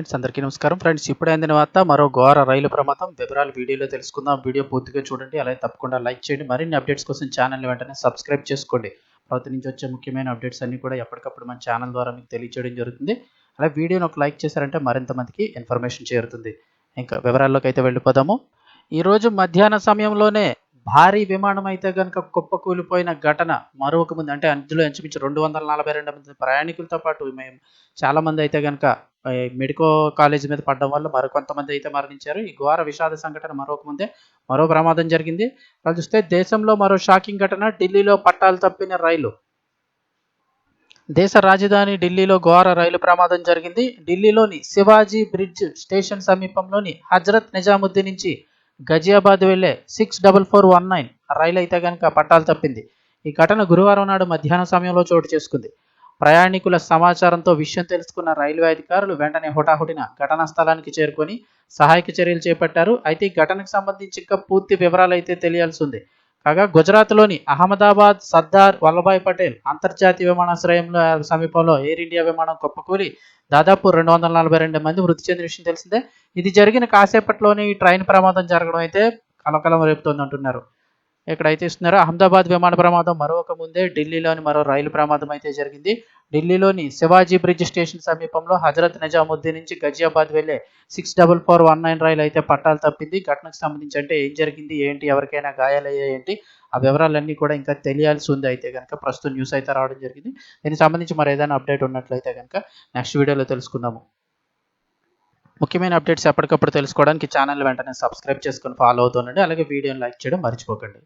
Friends అందరికీ నమస్కారం. Friends ఇప్పుడైన అందిన మరో ఘోర రైలు ప్రమాదం. వివరాలు వీడియోలో తెలుసుకుందాం. వీడియో పూర్తిగా చూడండి. అలాగే తప్పకుండా లైక్ చేయండి. మరిన్ని అప్డేట్స్ కోసం ఛానల్ని వెంటనే సబ్స్క్రైబ్ చేసుకోండి. ప్రతి నుంచి వచ్చే ముఖ్యమైన అప్డేట్స్ అన్ని కూడా ఎప్పటికప్పుడు మన ఛానల్ ద్వారా మీకు తెలియజేయడం జరుగుతుంది. అలాగే వీడియోని ఒక లైక్ చేశారంటే మరింత మందికి ఇన్ఫర్మేషన్ చేరుతుంది. ఇంకా వివరాల్లోకి అయితే వెళ్ళిపోదాము. ఈరోజు మధ్యాహ్న సమయంలోనే భారీ విమానం అయితే కనుక కుప్పకూలిపోయిన ఘటన మరొక ముందు అంటే అందులో ఇంచుమించు రెండు వందల నలభై రెండు మంది ప్రయాణికులతో పాటు మేము చాలా మంది అయితే కనుక మెడికో కాలేజ్ మీద పడడం వల్ల మరికొంతమంది అయితే మరణించారు. ఈ ఘోర విషాద సంఘటన మరొక ముందే మరో ప్రమాదం జరిగింది. అలా చూస్తే దేశంలో మరో షాకింగ్ ఘటన ఢిల్లీలో పట్టాలు తప్పిన రైలు. దేశ రాజధాని ఢిల్లీలో ఘోర రైలు ప్రమాదం జరిగింది. ఢిల్లీలోని శివాజీ బ్రిడ్జ్ స్టేషన్ సమీపంలోని హజరత్ నిజాముద్దీన్ నుంచి గజియాబాద్ వెళ్ళే six double four one nine రైలు అయితే కనుక పట్టాలు తప్పింది. ఈ ఘటన గురువారం నాడు మధ్యాహ్న సమయంలో చోటు చేసుకుంది. ప్రయాణికుల సమాచారంతో విషయం తెలుసుకున్న రైల్వే అధికారులు వెంటనే హుటాహుటిన ఘటనా స్థలానికి చేరుకొని సహాయక చర్యలు చేపట్టారు. అయితే ఈ ఘటనకు సంబంధించి ఇంకా పూర్తి వివరాలు అయితే తెలియాల్సి ఉంది. కాగా గుజరాత్లోని అహ్మదాబాద్ సర్దార్ వల్లభాయ్ పటేల్ అంతర్జాతీయ విమానాశ్రయంలో సమీపంలో ఎయిర్ ఇండియా విమానం కుప్పకూలి దాదాపు రెండు వందల నలభై రెండు మంది మృతి చెందిన విషయం తెలిసిందే. ఇది జరిగిన కాసేపట్లోనే ఈ ట్రైన్ ప్రమాదం జరగడం అయితే కలకలం రేపుతోంది ఎక్కడైతే ఇక్కడైతే అహ్మదాబాద్ విమాన ప్రమాదం మరొక ముందే ఢిల్లీలోని మరో రైలు ప్రమాదం అయితే జరిగింది. ఢిల్లీలోని శివాజీ బ్రిడ్జ్ స్టేషన్ సమీపంలో హజరత్ నిజాముద్దీన్ నుంచి గజియాబాద్ వెళ్ళే six double four one nine రైలు అయితే పట్టాలు తప్పింది. ఘటనకు సంబంధించి అంటే ఏం జరిగింది ఏంటి ఎవరికైనా గాయాలయ్యాయి ఏంటి ఆ వివరాలన్నీ కూడా ఇంకా తెలియాల్సి ఉంది అయితే కనుక ప్రస్తుతం న్యూస్ అయితే రావడం జరిగింది. దీనికి సంబంధించి మరి ఏదైనా అప్డేట్ ఉన్నట్లయితే కనుక నెక్స్ట్ వీడియోలో తెలుసుకుందాము. ముఖ్యమైన అప్డేట్స్ ఎప్పటికప్పుడు తెలుసుకోవడానికి ఛానల్ వెంటనే సబ్స్క్రైబ్ చేసుకొని ఫాలో అవుతుండండి. అలాగే వీడియోని లైక్ చేయడం మర్చిపోకండి.